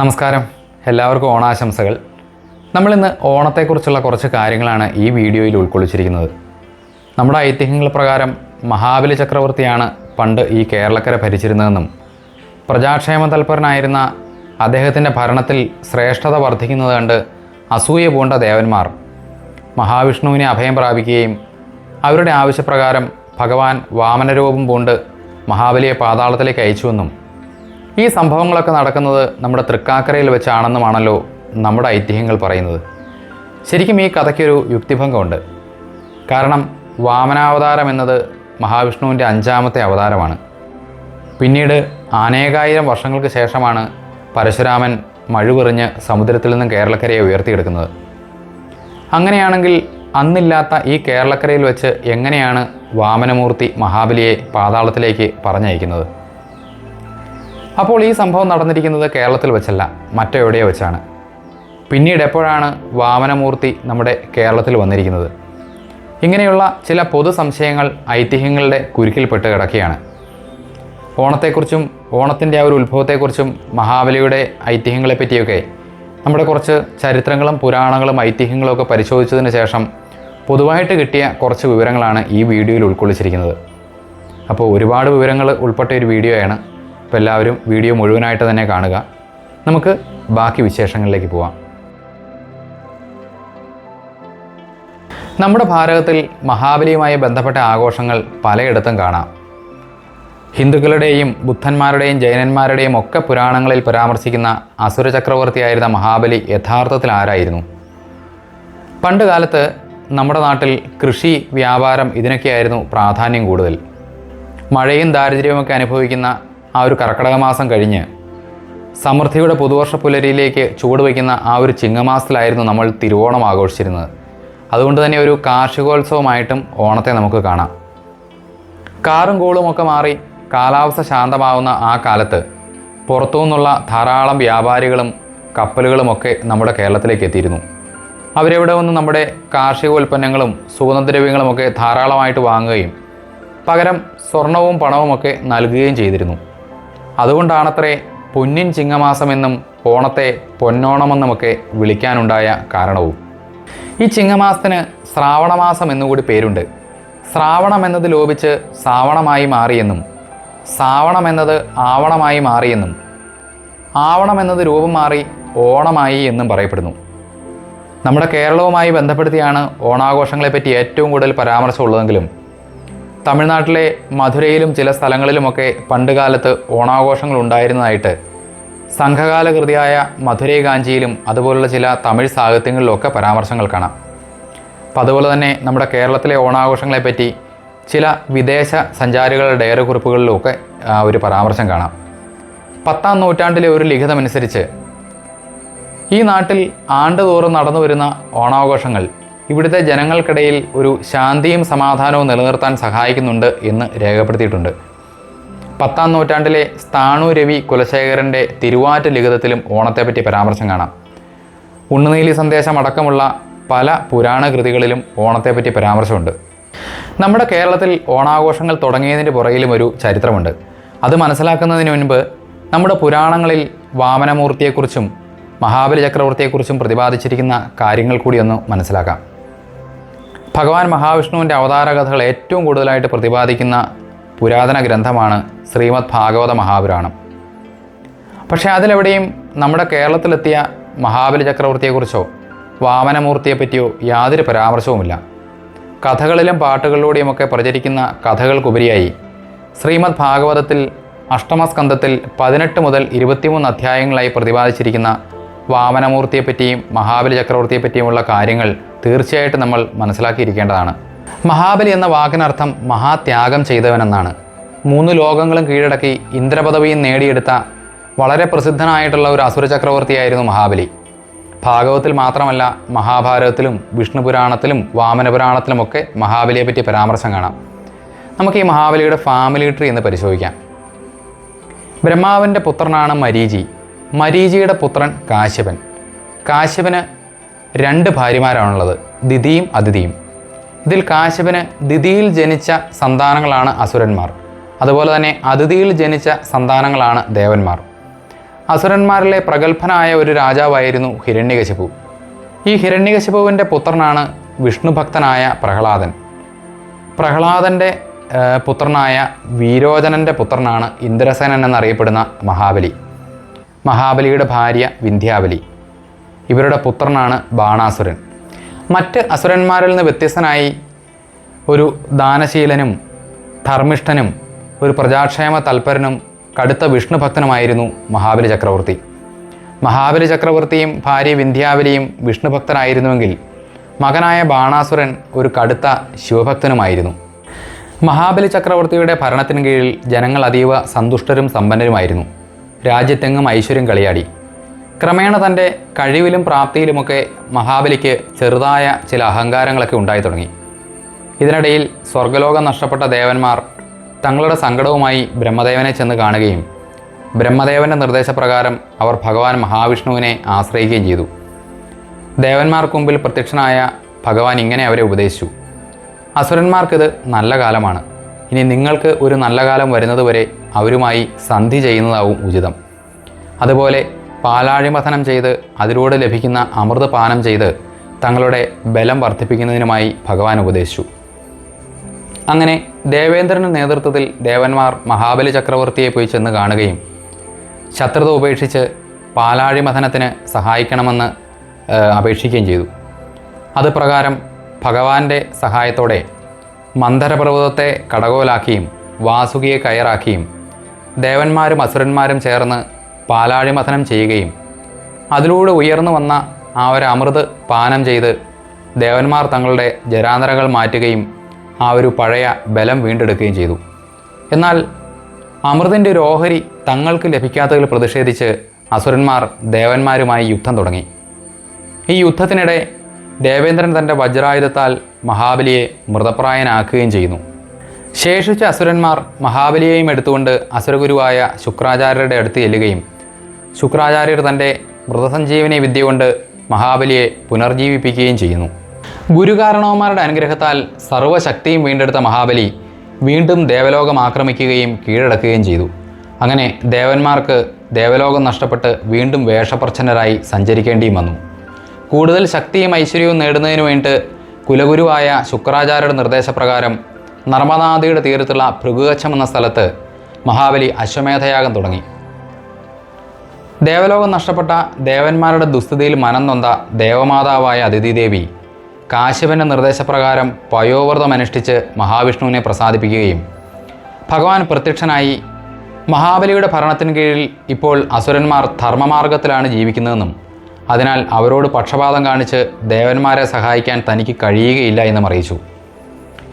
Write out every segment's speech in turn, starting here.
നമസ്കാരം. എല്ലാവർക്കും ഓണാശംസകൾ. നമ്മളിന്ന് ഓണത്തെക്കുറിച്ചുള്ള കുറച്ച് കാര്യങ്ങളാണ് ഈ വീഡിയോയിൽ ഉൾക്കൊള്ളിച്ചിരിക്കുന്നത്. നമ്മുടെ ഐതിഹ്യങ്ങൾ പ്രകാരം മഹാബലി ചക്രവർത്തിയാണ് പണ്ട് ഈ കേരളക്കര ഭരിച്ചിരുന്നതെന്നും പ്രജാക്ഷേമ തൽപരനായിരുന്ന അദ്ദേഹത്തിന്റെ ഭരണത്തിൽ ശ്രേഷ്ഠത വർദ്ധിക്കുന്നത് കണ്ട് അസൂയ പൂണ്ട ദേവന്മാർ മഹാവിഷ്ണുവിനെ അഭയം പ്രാപിക്കുകയും അവരുടെ ആവശ്യപ്രകാരം ഭഗവാൻ വാമനരൂപം പൂണ്ട് മഹാബലിയെ പാതാളത്തിലേക്ക് അയച്ചുവെന്നും ഈ സംഭവങ്ങളൊക്കെ നടക്കുന്നത് നമ്മുടെ തൃക്കാക്കരയിൽ വെച്ചാണെന്നുമാണല്ലോ നമ്മുടെ ഐതിഹ്യങ്ങൾ പറയുന്നത്. ശരിക്കും ഈ കഥയ്ക്കൊരു യുക്തിഭംഗമുണ്ട്. കാരണം വാമനാവതാരം എന്നത് മഹാവിഷ്ണുവിന്റെ അഞ്ചാമത്തെ അവതാരമാണ്. പിന്നീട് അനേകായിരം വർഷങ്ങൾക്ക് ശേഷമാണ് പരശുരാമൻ മഴുപെറിഞ്ഞ് സമുദ്രത്തിൽ നിന്നും കേരളക്കരയെ ഉയർത്തിയെടുക്കുന്നത്. അങ്ങനെയാണെങ്കിൽ അന്നില്ലാത്ത ഈ കേരളക്കരയിൽ വെച്ച് എങ്ങനെയാണ് വാമനമൂർത്തി മഹാബലിയെ പാതാളത്തിലേക്ക് പറഞ്ഞയക്കുന്നത്? അപ്പോൾ ഈ സംഭവം നടന്നിരിക്കുന്നത് കേരളത്തിൽ വെച്ചല്ല മറ്റെവിടെയോ വെച്ചാണ്. പിന്നീട് എപ്പോഴാണ് വാമനമൂർത്തി നമ്മുടെ കേരളത്തിൽ വന്നിരിക്കുന്നത്? ഇങ്ങനെയുള്ള ചില പൊതു സംശയങ്ങൾ ഐതിഹ്യങ്ങളുടെ കുരുക്കിൽപ്പെട്ട് കിടക്കുകയാണ്. ഓണത്തെക്കുറിച്ചും ഓണത്തിന്റെ ആ ഒരു ഉത്ഭവത്തെക്കുറിച്ചും മഹാബലിയുടെ ഐതിഹ്യങ്ങളെ പറ്റിയൊക്കെ നമ്മുടെ കുറച്ച് ചരിത്രങ്ങളും പുരാണങ്ങളും ഐതിഹ്യങ്ങളും ഒക്കെ പരിശോധിച്ചതിന് ശേഷം പൊതുവായിട്ട് കിട്ടിയ കുറച്ച് വിവരങ്ങളാണ് ഈ വീഡിയോയിൽ ഉൾക്കൊള്ളിച്ചിരിക്കുന്നത്. അപ്പോൾ ഒരുപാട് വിവരങ്ങൾ ഉൾപ്പെട്ട ഒരു വീഡിയോയാണ് അപ്പോൾ എല്ലാവരും വീഡിയോ മുഴുവനായിട്ട് തന്നെ കാണുക. നമുക്ക് ബാക്കി വിശേഷങ്ങളിലേക്ക് പോവാം. നമ്മുടെ ഭാരതത്തിൽ മഹാബലിയുമായി ബന്ധപ്പെട്ട ആഘോഷങ്ങൾ പലയിടത്തും കാണാം. ഹിന്ദുക്കളുടെയും ബുദ്ധന്മാരുടെയും ജൈനന്മാരുടെയും ഒക്കെ പുരാണങ്ങളിൽ പരാമർശിക്കുന്ന അസുര ചക്രവർത്തിയായിരുന്ന മഹാബലി യഥാർത്ഥത്തിൽ ആരായിരുന്നു? പണ്ട് കാലത്ത് നമ്മുടെ നാട്ടിൽ കൃഷി വ്യാപാരം ഇതിനൊക്കെയായിരുന്നു പ്രാധാന്യം കൂടുതൽ. മഴയും ദാരിദ്ര്യവുമൊക്കെ അനുഭവിക്കുന്ന ആ ഒരു കർക്കടക മാസം കഴിഞ്ഞ് സമൃദ്ധിയുടെ പുതുവർഷ പുലരിയിലേക്ക് ചുവടുവയ്ക്കുന്ന ആ ഒരു ചിങ്ങമാസത്തിലായിരുന്നു നമ്മൾ തിരുവോണം ആഘോഷിച്ചിരുന്നത്. അതുകൊണ്ട് തന്നെ ഒരു കാർഷികോത്സവമായിട്ടും ഓണത്തെ നമുക്ക് കാണാം. കാറും കോളും ഒക്കെ മാറി കാലാവസ്ഥ ശാന്തമാവുന്ന ആ കാലത്ത് പുറത്തു നിന്നുള്ള ധാരാളം വ്യാപാരികളും കപ്പലുകളുമൊക്കെ നമ്മുടെ കേരളത്തിലേക്ക് എത്തിയിരുന്നു. അവരെവിടെ വന്ന് നമ്മുടെ കാർഷിക ഉൽപ്പന്നങ്ങളും സുഗന്ധദ്രവ്യങ്ങളുമൊക്കെ ധാരാളമായിട്ട് വാങ്ങുകയും പകരം സ്വർണവും പണവുമൊക്കെ നൽകുകയും ചെയ്തിരുന്നു. അതുകൊണ്ടാണത്രേ പൊന്നിൻ ചിങ്ങമാസമെന്നും ഓണത്തെ പൊന്നോണമെന്നുമൊക്കെ വിളിക്കാനുണ്ടായ കാരണവും. ഈ ചിങ്ങമാസത്തിന് ശ്രാവണമാസം എന്നുകൂടി പേരുണ്ട്. ശ്രാവണം എന്നത് ലോപിച്ച് സാവണമായി മാറിയെന്നും സാവണം എന്നത് ആവണമായി മാറിയെന്നും ആവണം എന്നത് രൂപം മാറി ഓണമായി എന്നും പറയപ്പെടുന്നു. നമ്മുടെ കേരളവുമായി ബന്ധപ്പെടുത്തിയാണ് ഓണാഘോഷങ്ങളെപ്പറ്റി ഏറ്റവും കൂടുതൽ പരാമർശമുള്ളതെങ്കിലും തമിഴ്നാട്ടിലെ മധുരയിലും ചില സ്ഥലങ്ങളിലുമൊക്കെ പണ്ടുകാലത്ത് ഓണാഘോഷങ്ങൾ ഉണ്ടായിരുന്നതായിട്ട്. സംഘകാല കൃതിയായ മധുരൈ കാഞ്ചിയിലും അതുപോലുള്ള ചില തമിഴ് സാഹിത്യങ്ങളിലുമൊക്കെ പരാമർശങ്ങൾ കാണാം. അപ്പം അതുപോലെ തന്നെ നമ്മുടെ കേരളത്തിലെ ഓണാഘോഷങ്ങളെപ്പറ്റി ചില വിദേശ സഞ്ചാരികളുടെ ഡയറി കുറിപ്പുകളിലുമൊക്കെ ഒരു പരാമർശം കാണാം. പത്താം നൂറ്റാണ്ടിലെ ഒരു ലിഖിതമനുസരിച്ച് ഈ നാട്ടിൽ ആണ്ടുതോറും നടന്നു വരുന്ന ഓണാഘോഷങ്ങൾ ഇവിടുത്തെ ജനങ്ങൾക്കിടയിൽ ഒരു ശാന്തിയും സമാധാനവും നിലനിർത്താൻ സഹായിക്കുന്നുണ്ട് എന്ന് രേഖപ്പെടുത്തിയിട്ടുണ്ട്. പത്താം നൂറ്റാണ്ടിലെ സ്ഥാണു രവി കുലശേഖരന്റെ തിരുവാറ്റ ലിഖിതത്തിലും ഓണത്തെപ്പറ്റി പരാമർശം കാണാം. ഉണ്ണുനീലി സന്ദേശം അടക്കമുള്ള പല പുരാണ കൃതികളിലും ഓണത്തെപ്പറ്റി പരാമർശമുണ്ട്. നമ്മുടെ കേരളത്തിൽ ഓണാഘോഷങ്ങൾ തുടങ്ങിയതിന്റെ പുറകിലും ഒരു ചരിത്രമുണ്ട്. അത് മനസ്സിലാക്കുന്നതിന് മുൻപ് നമ്മുടെ പുരാണങ്ങളിൽ വാമനമൂർത്തിയെക്കുറിച്ചും മഹാബലി ചക്രവർത്തിയെക്കുറിച്ചും പ്രതിപാദിച്ചിരിക്കുന്ന കാര്യങ്ങൾ കൂടി ഒന്ന് മനസ്സിലാക്കാം. ഭഗവാൻ മഹാവിഷ്ണുവിന്റെ അവതാര കഥകൾ ഏറ്റവും കൂടുതലായിട്ട് പ്രതിപാദിക്കുന്ന പുരാതന ഗ്രന്ഥമാണ് ശ്രീമദ് ഭാഗവത മഹാപുരാണം. പക്ഷേ അതിലെവിടെയും നമ്മുടെ കേരളത്തിലെത്തിയ മഹാബലി ചക്രവർത്തിയെക്കുറിച്ചോ വാമനമൂർത്തിയെപ്പറ്റിയോ യാതൊരു പരാമർശവുമില്ല. കഥകളിലും പാട്ടുകളിലൂടെയുമൊക്കെ പ്രചരിക്കുന്ന കഥകൾക്കുപരിയായി ശ്രീമദ് ഭാഗവതത്തിൽ അഷ്ടമസ്കന്ധത്തിൽ പതിനെട്ട് മുതൽ ഇരുപത്തിമൂന്ന് അധ്യായങ്ങളായി പ്രതിപാദിച്ചിരിക്കുന്ന വാമനമൂർത്തിയെപ്പറ്റിയും മഹാബലി ചക്രവർത്തിയെപ്പറ്റിയുമുള്ള കാര്യങ്ങൾ തീർച്ചയായിട്ടും നമ്മൾ മനസ്സിലാക്കിയിരിക്കേണ്ടതാണ്. മഹാബലി എന്ന വാക്കിനർത്ഥം മഹാത്യാഗം ചെയ്തവനെന്നാണ്. മൂന്ന് ലോകങ്ങളും കീഴടക്കി ഇന്ദ്രപദവിയും നേടിയെടുത്ത വളരെ പ്രസിദ്ധനായിട്ടുള്ള ഒരു അസുര ചക്രവർത്തിയായിരുന്നു മഹാബലി. ഭാഗവത്തിൽ മാത്രമല്ല മഹാഭാരതത്തിലും വിഷ്ണു പുരാണത്തിലും വാമന പുരാണത്തിലുമൊക്കെ മഹാബലിയെ പറ്റി പരാമർശം കാണാം. നമുക്ക് ഈ മഹാബലിയുടെ ഫാമിലി ട്രീ എന്ന് പരിശോധിക്കാം. ബ്രഹ്മാവിന്റെ പുത്രനാണ് മരീചി. മരീചിയുടെ പുത്രൻ കാശ്യപൻ. കാശ്യപന് രണ്ട് ഭാര്യമാരാണുള്ളത് ദിതിയും അതിഥിയും. ഇതിൽ കാശ്യപന് ദിതിയിൽ ജനിച്ച സന്താനങ്ങളാണ് അസുരന്മാർ. അതുപോലെ തന്നെ അതിഥിയിൽ ജനിച്ച സന്താനങ്ങളാണ് ദേവന്മാർ. അസുരന്മാരിലെ പ്രഗത്ഭനായ ഒരു രാജാവായിരുന്നു ഹിരണ്യകശിപു. ഈ ഹിരണ്യകശിപുവിന്റെ പുത്രനാണ് വിഷ്ണുഭക്തനായ പ്രഹ്ലാദൻ. പ്രഹ്ലാദന്റെ പുത്രനായ വീരോചനന്റെ പുത്രനാണ് ഇന്ദ്രസേനൻ എന്നറിയപ്പെടുന്ന മഹാബലി. മഹാബലിയുടെ ഭാര്യ വിന്ധ്യാബലി. ഇവരുടെ പുത്രനാണ് ബാണാസുരൻ. മറ്റ് അസുരന്മാരിൽ നിന്ന് വ്യത്യസ്തനായി ഒരു ദാനശീലനും ധർമ്മിഷ്ഠനും ഒരു പ്രജാക്ഷേമ തൽപരനും കടുത്ത വിഷ്ണുഭക്തനുമായിരുന്നു മഹാബലി ചക്രവർത്തി. മഹാബലി ചക്രവർത്തിയും ഭാര്യ വിന്ധ്യാവലിയും വിഷ്ണുഭക്തനായിരുന്നുവെങ്കിൽ മകനായ ബാണാസുരൻ ഒരു കടുത്ത ശിവഭക്തനുമായിരുന്നു. മഹാബലി ചക്രവർത്തിയുടെ ഭരണത്തിന് കീഴിൽ ജനങ്ങൾ അതീവ സന്തുഷ്ടരും സമ്പന്നരുമായിരുന്നു. രാജ്യത്തെങ്ങും ഐശ്വര്യം കളിയാടി. ക്രമേണ തന്റെ കഴിവിലും പ്രാപ്തിയിലുമൊക്കെ മഹാബലിക്ക് ചെറുതായ ചില അഹങ്കാരങ്ങളൊക്കെ ഉണ്ടായി തുടങ്ങി. ഇതിനിടയിൽ സ്വർഗലോകം നഷ്ടപ്പെട്ട ദേവന്മാർ തങ്ങളുടെ സങ്കടവുമായി ബ്രഹ്മദേവനെ ചെന്ന് കാണുകയും ബ്രഹ്മദേവന്റെ നിർദ്ദേശപ്രകാരം അവർ ഭഗവാൻ മഹാവിഷ്ണുവിനെ ആശ്രയിക്കുകയും ചെയ്തു. ദേവന്മാർക്ക് മുമ്പിൽ പ്രത്യക്ഷനായ ഭഗവാൻ ഇങ്ങനെ അവരെ ഉപദേശിച്ചു. അസുരന്മാർക്കിത് നല്ല കാലമാണ്. ഇനി നിങ്ങൾക്ക് ഒരു നല്ല കാലം വരുന്നതുവരെ അവരുമായി സന്ധി ചെയ്യുന്നതാവും ഉചിതം. അതുപോലെ പാലാഴിമഥനം ചെയ്ത് അതിലൂടെ ലഭിക്കുന്ന അമൃത് പാനം ചെയ്ത് തങ്ങളുടെ ബലം വർദ്ധിപ്പിക്കുന്നതിനുമായി ഭഗവാൻ ഉപദേശിച്ചു. അങ്ങനെ ദേവേന്ദ്രന്റെ നേതൃത്വത്തിൽ ദേവന്മാർ മഹാബലി ചക്രവർത്തിയെ പോയി ചെന്ന് കാണുകയും ശത്രുത ഉപേക്ഷിച്ച് പാലാഴിമഥനത്തിന് സഹായിക്കണമെന്ന് അപേക്ഷിക്കുകയും ചെയ്തു. അത് പ്രകാരം ഭഗവാന്റെ സഹായത്തോടെ മന്ദരപർവതത്തെ കടകോലാക്കിയും വാസുകിയെ കയറാക്കിയും ദേവന്മാരും അസുരന്മാരും ചേർന്ന് പാലാഴി മഥനം ചെയ്യുകയും അതിലൂടെ ഉയർന്നു വന്ന ആ ഒരു അമൃത് പാനം ചെയ്ത് ദേവന്മാർ തങ്ങളുടെ ജരാന്തരകൾ മാറ്റുകയും ആ ഒരു പഴയ ബലം വീണ്ടെടുക്കുകയും ചെയ്തു. എന്നാൽ അമൃതിന്റെ ഒരു ഓഹരി തങ്ങൾക്ക് ലഭിക്കാത്തതിൽ പ്രതിഷേധിച്ച് അസുരന്മാർ ദേവന്മാരുമായി യുദ്ധം തുടങ്ങി. ഈ യുദ്ധത്തിനിടെ ദേവേന്ദ്രൻ തന്റെ വജ്രായുധത്താൽ മഹാബലിയെ മൃതപ്രായനാക്കുകയും ചെയ്യുന്നു. ശേഷിച്ച അസുരന്മാർ മഹാബലിയെയും എടുത്തുകൊണ്ട് അസുരഗുരുവായ ശുക്രാചാര്യരുടെ അടുത്ത് ചെല്ലുകയും ശുക്രാചാര്യർ തന്റെ മൃതസഞ്ജീവനി വിദ്യ കൊണ്ട് മഹാബലിയെ പുനർജീവിപ്പിക്കുകയും ചെയ്യുന്നു. ഗുരുകാരണവന്മാരുടെ അനുഗ്രഹത്താൽ സർവശക്തിയും വീണ്ടെടുത്ത മഹാബലി വീണ്ടും ദേവലോകം ആക്രമിക്കുകയും കീഴടക്കുകയും ചെയ്തു. അങ്ങനെ ദേവന്മാർക്ക് ദേവലോകം നഷ്ടപ്പെട്ട് വീണ്ടും വേഷപ്രച്ഛന്നരായി സഞ്ചരിക്കേണ്ടിയും വന്നു. കൂടുതൽ ശക്തിയും ഐശ്വര്യവും നേടുന്നതിനു വേണ്ടി കുലഗുരുവായ ശുക്രാചാര്യരുടെ നിർദ്ദേശപ്രകാരം നർമ്മദാനദിയുടെ തീരത്തുള്ള ഭൃഗുകച്ഛം എന്ന സ്ഥലത്ത് മഹാബലി അശ്വമേധയാഗം തുടങ്ങി. ദേവലോകം നഷ്ടപ്പെട്ട ദേവന്മാരുടെ ദുസ്ഥിതിയിൽ മനം നൊന്ത ദേവമാതാവായ അതിഥിദേവി കാശ്യപന്റെ നിർദ്ദേശപ്രകാരം പയോവ്രതം അനുഷ്ഠിച്ച് മഹാവിഷ്ണുവിനെ പ്രസാദിപ്പിക്കുകയും ഭഗവാൻ പ്രത്യക്ഷനായി മഹാബലിയുടെ ഭരണത്തിന് കീഴിൽ ഇപ്പോൾ അസുരന്മാർ ധർമ്മമാർഗത്തിലാണ് ജീവിക്കുന്നതെന്നും അതിനാൽ അവരോട് പക്ഷപാതം കാണിച്ച് ദേവന്മാരെ സഹായിക്കാൻ തനിക്ക് കഴിയുകയില്ല എന്നും അറിയിച്ചു.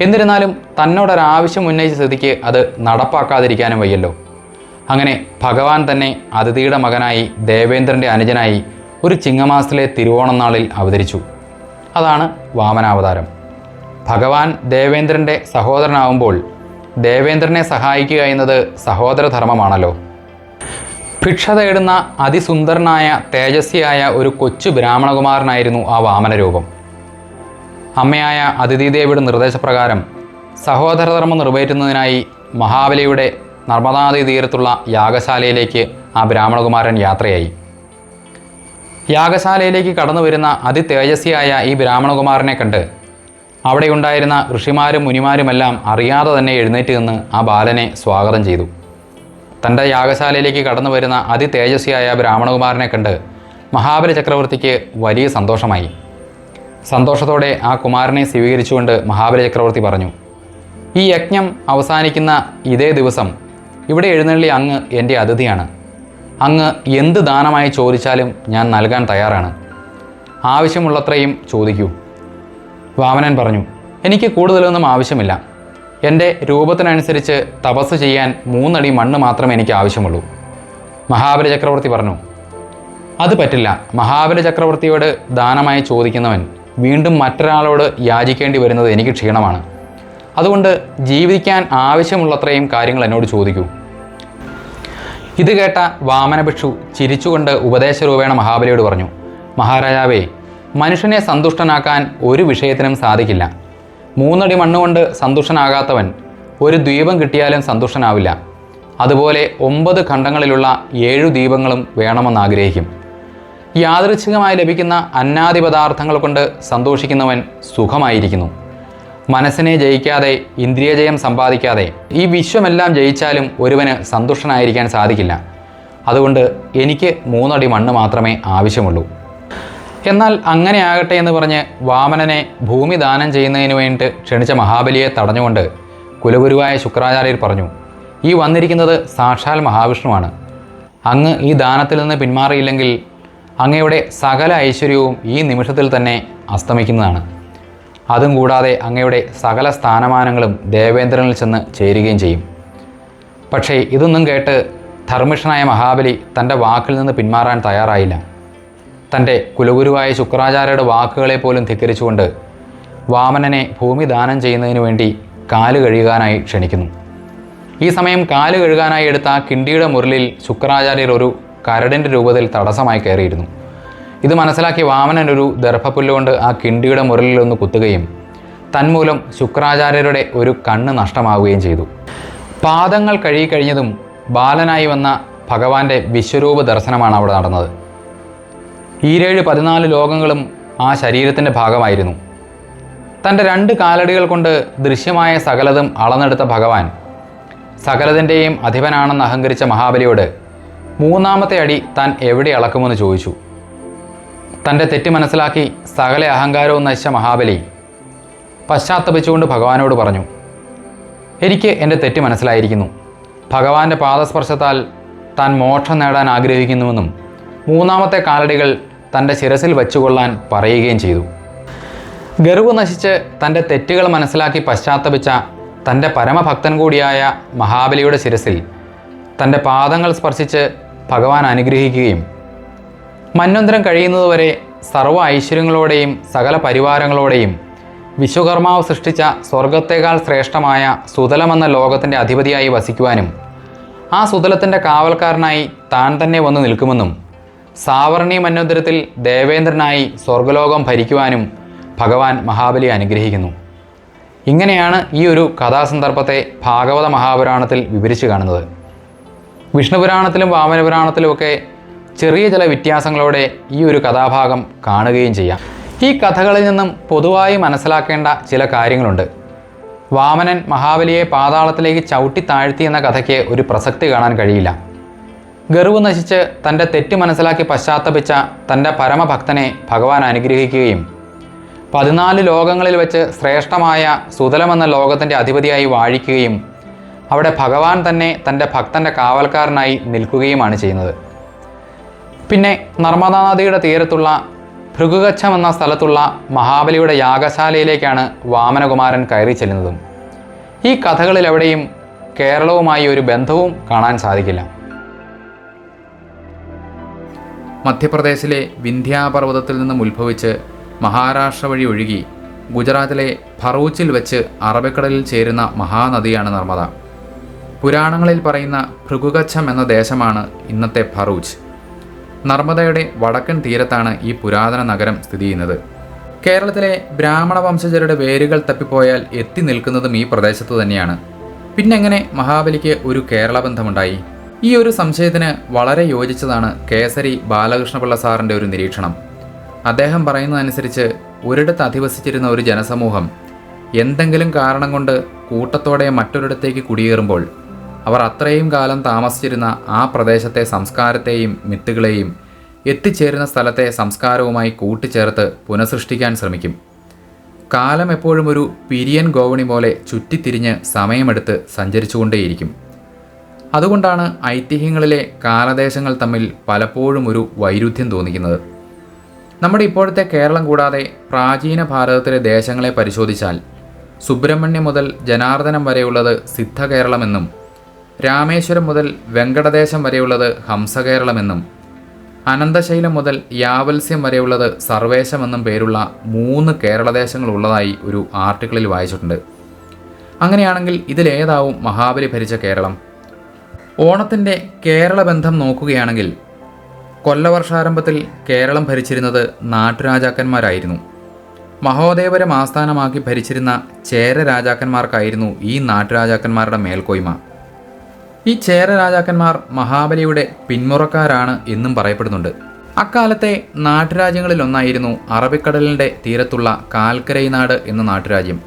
എന്നിരുന്നാലും തന്നോടൊരാവശ്യം ഉന്നയിച്ച സ്ഥിതിക്ക് അത് നടപ്പാക്കാതിരിക്കാനും വയ്യല്ലോ. അങ്ങനെ ഭഗവാൻ തന്നെ അതിഥിയുടെ മകനായി ദേവേന്ദ്രന്റെ അനുജനായി ഒരു ചിങ്ങമാസത്തിലെ തിരുവോണം നാളിൽ അവതരിച്ചു. അതാണ് വാമനാവതാരം. ഭഗവാൻ ദേവേന്ദ്രന്റെ സഹോദരനാവുമ്പോൾ ദേവേന്ദ്രനെ സഹായിക്കുക എന്നത് സഹോദരധർമ്മമാണല്ലോ. ഭിക്ഷ തേടുന്ന അതിസുന്ദരനായ തേജസ്വിയായ ഒരു കൊച്ചു ബ്രാഹ്മണകുമാരനായിരുന്നു ആ വാമനരൂപം. അമ്മയായ അതിഥിദേവിയുടെ നിർദ്ദേശപ്രകാരം സഹോദരധർമ്മം നിറവേറ്റുന്നതിനായി മഹാബലിയുടെ നർമ്മദാനദി തീരത്തുള്ള യാഗശാലയിലേക്ക് ആ ബ്രാഹ്മണകുമാരൻ യാത്രയായി. യാഗശാലയിലേക്ക് കടന്നു വരുന്ന അതിതേജസ്വിയായ ഈ ബ്രാഹ്മണകുമാരനെ കണ്ട് അവിടെയുണ്ടായിരുന്ന ഋഷിമാരും മുനിമാരുമെല്ലാം അറിയാതെ തന്നെ എഴുന്നേറ്റ് നിന്ന് ആ ബാലനെ സ്വാഗതം ചെയ്തു. തന്റെ യാഗശാലയിലേക്ക് കടന്നു വരുന്ന അതിതേജസ്വിയായ ബ്രാഹ്മണകുമാരനെ കണ്ട് മഹാബലി ചക്രവർത്തിക്ക് വലിയ സന്തോഷമായി. സന്തോഷത്തോടെ ആ കുമാരനെ സ്വീകരിച്ചുകൊണ്ട് മഹാബലി ചക്രവർത്തി പറഞ്ഞു ഈ യജ്ഞം അവസാനിക്കുന്ന ഇതേ ദിവസം ഇവിടെ എഴുന്നള്ളി അങ്ങ് എന്റെ അതിഥിയാണ്. അങ്ങ് എന്ത് ദാനമായി ചോദിച്ചാലും ഞാൻ നൽകാൻ തയ്യാറാണ്. ആവശ്യമുള്ളത്രയും ചോദിക്കൂ. വാമനൻ പറഞ്ഞു എനിക്ക് കൂടുതലൊന്നും ആവശ്യമില്ല. എന്റെ രൂപത്തിനനുസരിച്ച് തപസ് ചെയ്യാൻ മൂന്നടി മണ്ണ് മാത്രമേ എനിക്ക് ആവശ്യമുള്ളൂ. മഹാബലി ചക്രവർത്തി പറഞ്ഞു അത് പറ്റില്ല. മഹാബലി ചക്രവർത്തിയോട് ദാനമായി ചോദിക്കുന്നവൻ വീണ്ടും മറ്റൊരാളോട് യാചിക്കേണ്ടി വരുന്നത് എനിക്ക് ക്ഷീണമാണ്. അതുകൊണ്ട് ജീവിക്കാൻ ആവശ്യമുള്ളത്രയും കാര്യങ്ങൾ എന്നോട് ചോദിക്കൂ. ഇത് കേട്ട വാമനഭിക്ഷു ചിരിച്ചുകൊണ്ട് ഉപദേശരൂപേണ മഹാബലിയോട് പറഞ്ഞു മഹാരാജാവേ മനുഷ്യനെ സന്തുഷ്ടനാക്കാൻ ഒരു വിഷയത്തിനും സാധിക്കില്ല. മൂന്നടി മണ്ണുകൊണ്ട് സന്തുഷ്ടനാകാത്തവൻ ഒരു ദ്വീപം കിട്ടിയാലും സന്തുഷ്ടനാവില്ല. അതുപോലെ ഒമ്പത് ഖണ്ഡങ്ങളിലുള്ള ഏഴു ദ്വീപങ്ങളും വേണമെന്ന് ആഗ്രഹിക്കും. യാദൃച്ഛികമായി ലഭിക്കുന്ന അന്നാദി പദാർത്ഥങ്ങൾ കൊണ്ട് സന്തോഷിക്കുന്നവൻ സുഖമായിരിക്കുന്നു. മനസ്സിനെ ജയിക്കാതെ ഇന്ദ്രിയജയം സമ്പാദിക്കാതെ ഈ വിശ്വമെല്ലാം ജയിച്ചാലും ഒരുവന് സന്തുഷ്ടനായിരിക്കാൻ സാധിക്കില്ല. അതുകൊണ്ട് എനിക്ക് മൂന്നടി മണ്ണ് മാത്രമേ ആവശ്യമുള്ളൂ. എന്നാൽ അങ്ങനെ ആകട്ടെ എന്ന് പറഞ്ഞ് വാമനനെ ഭൂമി ദാനം ചെയ്യുന്നതിന് വേണ്ടിയിട്ട് ക്ഷണിച്ച മഹാബലിയെ തടഞ്ഞുകൊണ്ട് കുലഗുരുവായ ശുക്രാചാര്യർ പറഞ്ഞു ഈ വന്നിരിക്കുന്നത് സാക്ഷാൽ മഹാവിഷ്ണുവാണ്. അങ്ങ് ഈ ദാനത്തിൽ നിന്ന് പിന്മാറിയില്ലെങ്കിൽ അങ്ങയുടെ സകല ഐശ്വര്യവും ഈ നിമിഷത്തിൽ തന്നെ അസ്തമിക്കുന്നതാണ്. അതും കൂടാതെ അങ്ങയുടെ സകല സ്ഥാനമാനങ്ങളും ദേവേന്ദ്രനിൽ ചെന്ന് ചേരുകയും ചെയ്യും. പക്ഷേ ഇതൊന്നും കേട്ട് ധർമ്മിഷ്ഠനായ മഹാബലി തന്റെ വാക്കിൽ നിന്ന് പിന്മാറാൻ തയ്യാറായില്ല. തന്റെ കുലഗുരുവായ ശുക്രാചാര്യയുടെ വാക്കുകളെ പോലും ധിക്കരിച്ചുകൊണ്ട് വാമനനെ ഭൂമി ദാനം ചെയ്യുന്നതിന് വേണ്ടി കാൽ കഴുകാനായി ക്ഷണിക്കുന്നു. ഈ സമയം കാൽ കഴുകാനായി എടുത്ത കിണ്ടിയുടെ മുരളിൽ ശുക്രാചാര്യർ ഒരു കരടിന്റെ രൂപത്തിൽ തടസ്സമായി കയറിയിരുന്നു. ഇത് മനസ്സിലാക്കി വാമനൻ ഒരു ദർഭപ്പുല്ലുകൊണ്ട് ആ കിണ്ടിയുടെ മുരലിലൊന്ന് കുത്തുകയും തന്മൂലം ശുക്രാചാര്യരുടെ ഒരു കണ്ണ് നഷ്ടമാവുകയും ചെയ്തു. പാദങ്ങൾ കഴുകിക്കഴിഞ്ഞതും ബാലനായി വന്ന ഭഗവാന്റെ വിശ്വരൂപ ദർശനമാണ് അവിടെ നടന്നത്. ഈരേഴ് പതിനാല് ലോകങ്ങളും ആ ശരീരത്തിന്റെ ഭാഗമായിരുന്നു. തന്റെ രണ്ട് കാലടികൾ കൊണ്ട് ദൃശ്യമായ സകലതും അളന്നെടുത്ത ഭഗവാൻ സകലതിന്റെയും അധിപനാണെന്ന് അഹങ്കരിച്ച മഹാബലിയോട് മൂന്നാമത്തെ അടി താൻ എവിടെ അളക്കുമെന്ന് ചോദിച്ചു. തന്റെ തെറ്റ് മനസ്സിലാക്കി സകല അഹങ്കാരവും നശിച്ച മഹാബലി പശ്ചാത്തപിച്ചുകൊണ്ട് ഭഗവാനോട് പറഞ്ഞു എനിക്ക് എന്റെ തെറ്റ് മനസ്സിലായിരിക്കുന്നു. ഭഗവാന്റെ പാദസ്പർശത്താൽ താൻ മോക്ഷം നേടാൻ ആഗ്രഹിക്കുന്നുവെന്നും മൂന്നാമത്തെ കാലടികൾ തന്റെ ശിരസിൽ വച്ചുകൊള്ളാൻ പറയുകയും ചെയ്തു. ഗർവ് നശിച്ച് തന്റെ തെറ്റുകൾ മനസ്സിലാക്കി പശ്ചാത്തപിച്ച തന്റെ പരമഭക്തൻ കൂടിയായ മഹാബലിയുടെ ശിരസിൽ തന്റെ പാദങ്ങൾ സ്പർശിച്ച് ഭഗവാൻ അനുഗ്രഹിക്കുകയും മന്വന്തരം കഴിയുന്നതുവരെ സർവ ഐശ്വര്യങ്ങളോടെയും സകല പരിവാരങ്ങളോടെയും വിശ്വകർമാവ് സൃഷ്ടിച്ച സ്വർഗത്തേക്കാൾ ശ്രേഷ്ഠമായ സുതലമെന്ന ലോകത്തിന്റെ അധിപതിയായി വസിക്കുവാനും ആ സുതലത്തിന്റെ കാവൽക്കാരനായി താൻ തന്നെ വന്നു നിൽക്കുമെന്നും സാവർണി മന്വന്തരത്തിൽ ദേവേന്ദ്രനായി സ്വർഗലോകം ഭരിക്കുവാനും ഭഗവാൻ മഹാബലി അനുഗ്രഹിക്കുന്നു. ഇങ്ങനെയാണ് ഈ ഒരു കഥാസന്ദർഭത്തെ ഭാഗവത മഹാപുരാണത്തിൽ വിവരിച്ചു കാണുന്നത്. വിഷ്ണുപുരാണത്തിലും വാമനപുരാണത്തിലുമൊക്കെ ചെറിയ ചില വ്യത്യാസങ്ങളോടെ ഈ ഒരു കഥാഭാഗം കാണുകയും ചെയ്യാം. ഈ കഥകളിൽ നിന്നും പൊതുവായി മനസ്സിലാക്കേണ്ട ചില കാര്യങ്ങളുണ്ട്. വാമനൻ മഹാബലിയെ പാതാളത്തിലേക്ക് ചവിട്ടി താഴ്ത്തി എന്ന കഥയ്ക്ക് ഒരു പ്രസക്തി കാണാൻ കഴിയില്ല. ഗർവ് നശിച്ച് തന്റെ തെറ്റ് മനസ്സിലാക്കി പശ്ചാത്തപിച്ച തന്റെ പരമഭക്തനെ ഭഗവാൻ അനുഗ്രഹിക്കുകയും പതിനാല് ലോകങ്ങളിൽ വെച്ച് ശ്രേഷ്ഠമായ സുതലമെന്ന ലോകത്തിന്റെ അധിപതിയായി വാഴിക്കുകയും അവിടെ ഭഗവാൻ തന്നെ തന്റെ ഭക്തന്റെ കാവൽക്കാരനായി നിൽക്കുകയുമാണ് ചെയ്യുന്നത്. പിന്നെ നർമ്മദാ നദിയുടെ തീരത്തുള്ള ഭൃഗുകച്ഛം എന്ന സ്ഥലത്തുള്ള മഹാബലിയുടെ യാഗശാലയിലേക്കാണ് വാമനകുമാരൻ കയറി ചെല്ലുന്നതും. ഈ കഥകളിൽ എവിടെയും കേരളവുമായി ഒരു ബന്ധവും കാണാൻ സാധിക്കില്ല. മധ്യപ്രദേശിലെ വിന്ധ്യാപർവതത്തിൽ നിന്നും ഉത്ഭവിച്ച് മഹാരാഷ്ട്ര വഴി ഒഴുകി ഗുജറാത്തിലെ ഫറൂച്ചിൽ വെച്ച് അറബിക്കടലിൽ ചേരുന്ന മഹാനദിയാണ് നർമ്മദ. പുരാണങ്ങളിൽ പറയുന്ന ഭൃഗുകച്ഛം എന്ന ദേശമാണ് ഇന്നത്തെ ഭറൂച്ച് നർമ്മദയുടെ വടക്കൻ തീരത്താണ് ഈ പുരാതന നഗരം സ്ഥിതി ചെയ്യുന്നത്. കേരളത്തിലെ ബ്രാഹ്മണ വംശജരുടെ വേരുകൾ തപ്പിപ്പോയാൽ എത്തി നിൽക്കുന്നതും ഈ പ്രദേശത്ത് തന്നെയാണ്. പിന്നെങ്ങനെ മഹാബലിക്ക് ഒരു കേരള ബന്ധമുണ്ടായി? ഈ ഒരു സംശയത്തിന് വളരെ യോജിച്ചതാണ് കേസരി ബാലകൃഷ്ണപിള്ള സാറിന്റെ ഒരു നിരീക്ഷണം. അദ്ദേഹം പറയുന്നതനുസരിച്ച് ഒരിടത്ത് അധിവസിച്ചിരുന്ന ഒരു ജനസമൂഹം എന്തെങ്കിലും കാരണം കൊണ്ട് കൂട്ടത്തോടെ മറ്റൊരിടത്തേക്ക് കുടിയേറുമ്പോൾ അവർ അത്രയും കാലം താമസിച്ചിരുന്ന ആ പ്രദേശത്തെ സംസ്കാരത്തെയും മിത്തുകളെയും എത്തിച്ചേരുന്ന സ്ഥലത്തെ സംസ്കാരവുമായി കൂട്ടിച്ചേർത്ത് പുനഃസൃഷ്ടിക്കാൻ ശ്രമിക്കും. കാലം എപ്പോഴും ഒരു പിരിയൻ ഗോവണി പോലെ ചുറ്റിത്തിരിഞ്ഞ് സമയമെടുത്ത് സഞ്ചരിച്ചുകൊണ്ടേയിരിക്കും. അതുകൊണ്ടാണ് ഐതിഹ്യങ്ങളിലെ കാലദേശങ്ങൾ തമ്മിൽ പലപ്പോഴും ഒരു വൈരുദ്ധ്യം തോന്നിക്കുന്നത്. നമ്മുടെ ഇപ്പോഴത്തെ കേരളം കൂടാതെ പ്രാചീന ഭാരതത്തിലെ ദേശങ്ങളെ പരിശോധിച്ചാൽ സുബ്രഹ്മണ്യം മുതൽ ജനാർദ്ദനം വരെയുള്ളത് സിദ്ധകേരളമെന്നും രാമേശ്വരം മുതൽ വെങ്കടദേശം വരെയുള്ളത് ഹംസകേരളമെന്നും അനന്തശൈലം മുതൽ യാവത്സ്യം വരെയുള്ളത് സർവേശമെന്നും പേരുള്ള മൂന്ന് കേരളദേശങ്ങൾ ഉള്ളതായി ഒരു ആർട്ടിക്കിളിൽ വായിച്ചിട്ടുണ്ട്. അങ്ങനെയാണെങ്കിൽ ഇതിലേതാവും മഹാബലി ഭരിച്ച കേരളം? ഓണത്തിന്റെ കേരള ബന്ധം നോക്കുകയാണെങ്കിൽ കൊല്ലവർഷാരംഭത്തിൽ കേരളം ഭരിച്ചിരുന്നത് നാട്ടുരാജാക്കന്മാരായിരുന്നു. മഹോദേവരം ആസ്ഥാനമാക്കി ഭരിച്ചിരുന്ന ചേര രാജാക്കന്മാർക്കായിരുന്നു ഈ നാട്ടുരാജാക്കന്മാരുടെ മേൽക്കോയ്മ. ഈ ചേര രാജാക്കന്മാർ മഹാബലിയുടെ പിന്മുറക്കാരാണ് എന്നും പറയപ്പെടുന്നുണ്ട്. അക്കാലത്തെ നാട്ടുരാജ്യങ്ങളിലൊന്നായിരുന്നു അറബിക്കടലിന്റെ തീരത്തുള്ള കാൽക്കരൈനാട് എന്ന നാട്ടുരാജ്യം.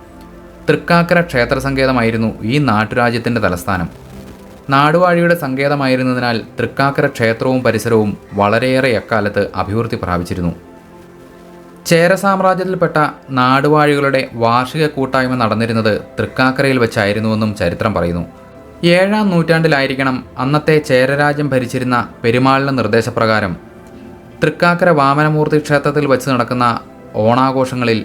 തൃക്കാക്കര ക്ഷേത്ര സങ്കേതമായിരുന്നു ഈ നാട്ടുരാജ്യത്തിന്റെ തലസ്ഥാനം. നാടുവാഴിയുടെ സങ്കേതമായിരുന്നതിനാൽ തൃക്കാക്കര ക്ഷേത്രവും പരിസരവും വളരെയേറെ അക്കാലത്ത് അഭിവൃദ്ധി പ്രാപിച്ചിരുന്നു. ചേര സാമ്രാജ്യത്തിൽപ്പെട്ട നാടുവാഴികളുടെ വാർഷിക കൂട്ടായ്മ നടന്നിരുന്നത് തൃക്കാക്കരയിൽ വെച്ചായിരുന്നുവെന്നും ചരിത്രം പറയുന്നു. ഏഴാം നൂറ്റാണ്ടിലായിരിക്കണം അന്നത്തെ ചേരരാജ്യം ഭരിച്ചിരുന്ന പെരുമാളിന്റെ നിർദ്ദേശപ്രകാരം. തൃക്കാക്കര വാമനമൂർത്തി ക്ഷേത്രത്തിൽ വച്ച് നടക്കുന്ന ഓണാഘോഷങ്ങളിൽ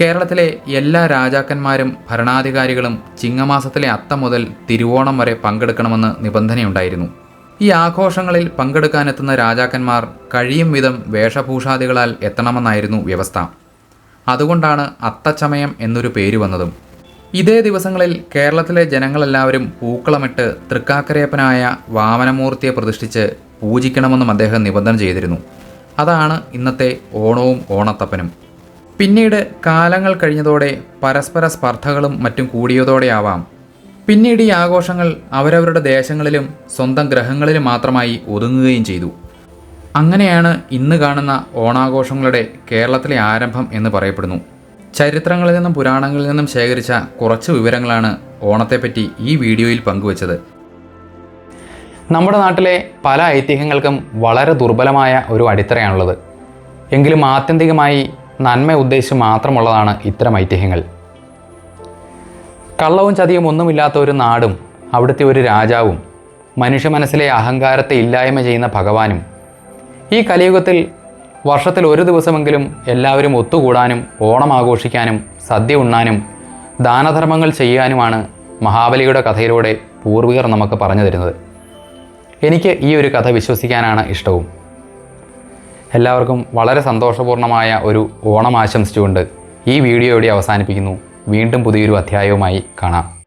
കേരളത്തിലെ എല്ലാ രാജാക്കന്മാരും ഭരണാധികാരികളും ചിങ്ങമാസത്തിലെ അത്തം മുതൽ തിരുവോണം വരെ പങ്കെടുക്കണമെന്ന് നിബന്ധനയുണ്ടായിരുന്നു. ഈ ആഘോഷങ്ങളിൽ പങ്കെടുക്കാനെത്തുന്ന രാജാക്കന്മാർ കഴിയും വിധം വേഷഭൂഷാദികളാൽ എത്തണമെന്നായിരുന്നു വ്യവസ്ഥ. അതുകൊണ്ടാണ് അത്തച്ചമയം എന്നൊരു പേര് വന്നതും. ഇതേ ദിവസങ്ങളിൽ കേരളത്തിലെ ജനങ്ങളെല്ലാവരും പൂക്കളമിട്ട് തൃക്കാക്കരയപ്പനായ വാമനമൂർത്തിയെ പ്രതിഷ്ഠിച്ച് പൂജിക്കണമെന്നും അദ്ദേഹം നിബന്ധന ചെയ്തിരുന്നു. അതാണ് ഇന്നത്തെ ഓണവും ഓണത്തപ്പനും. പിന്നീട് കാലങ്ങൾ കഴിഞ്ഞതോടെ പരസ്പര സ്പർദ്ധകളും മറ്റും കൂടിയതോടെയാവാം. പിന്നീട് ഈ ആഘോഷങ്ങൾ അവരവരുടെ ദേശങ്ങളിലും സ്വന്തം ഗ്രഹങ്ങളിലും മാത്രമായി ഒതുങ്ങുകയും ചെയ്തു. അങ്ങനെയാണ് ഇന്ന് കാണുന്ന ഓണാഘോഷങ്ങളുടെ കേരളത്തിലെ ആരംഭം എന്ന് പറയപ്പെടുന്നു. ചരിത്രങ്ങളിൽ നിന്നും പുരാണങ്ങളിൽ നിന്നും ശേഖരിച്ച കുറച്ച് വിവരങ്ങളാണ് ഓണത്തെപ്പറ്റി ഈ വീഡിയോയിൽ പങ്കുവച്ചത്. നമ്മുടെ നാട്ടിലെ പല ഐതിഹ്യങ്ങൾക്കും വളരെ ദുർബലമായ ഒരു അടിത്തറയാണുള്ളത്. എങ്കിലും ആത്യന്തികമായി നന്മ ഉദ്ദേശിച്ച് മാത്രമുള്ളതാണ് ഇത്തരം ഐതിഹ്യങ്ങൾ. കള്ളവും ചതിയും ഒന്നുമില്ലാത്ത ഒരു നാടും അവിടുത്തെ ഒരു രാജാവും മനുഷ്യ മനസ്സിലെ അഹങ്കാരത്തെ ഇല്ലായ്മ ചെയ്യുന്ന ഭഗവാനും ഈ കലിയുഗത്തിൽ വർഷത്തിൽ ഒരു ദിവസമെങ്കിലും എല്ലാവരും ഒത്തുകൂടാനും ഓണം ആഘോഷിക്കാനും സദ്യ ഉണ്ണാനും ദാനധർമ്മങ്ങൾ ചെയ്യാനുമാണ് മഹാബലിയുടെ കഥയിലൂടെ പൂർവികർ നമുക്ക് പറഞ്ഞു തരുന്നത്. എനിക്ക് ഈ ഒരു കഥ വിശ്വസിക്കാനാണ് ഇഷ്ടവും. എല്ലാവർക്കും വളരെ സന്തോഷപൂർണമായ ഒരു ഓണം ആശംസിച്ചുകൊണ്ട് ഈ വീഡിയോ അവസാനിപ്പിക്കുന്നു. വീണ്ടും പുതിയൊരു അധ്യായവുമായി കാണാം.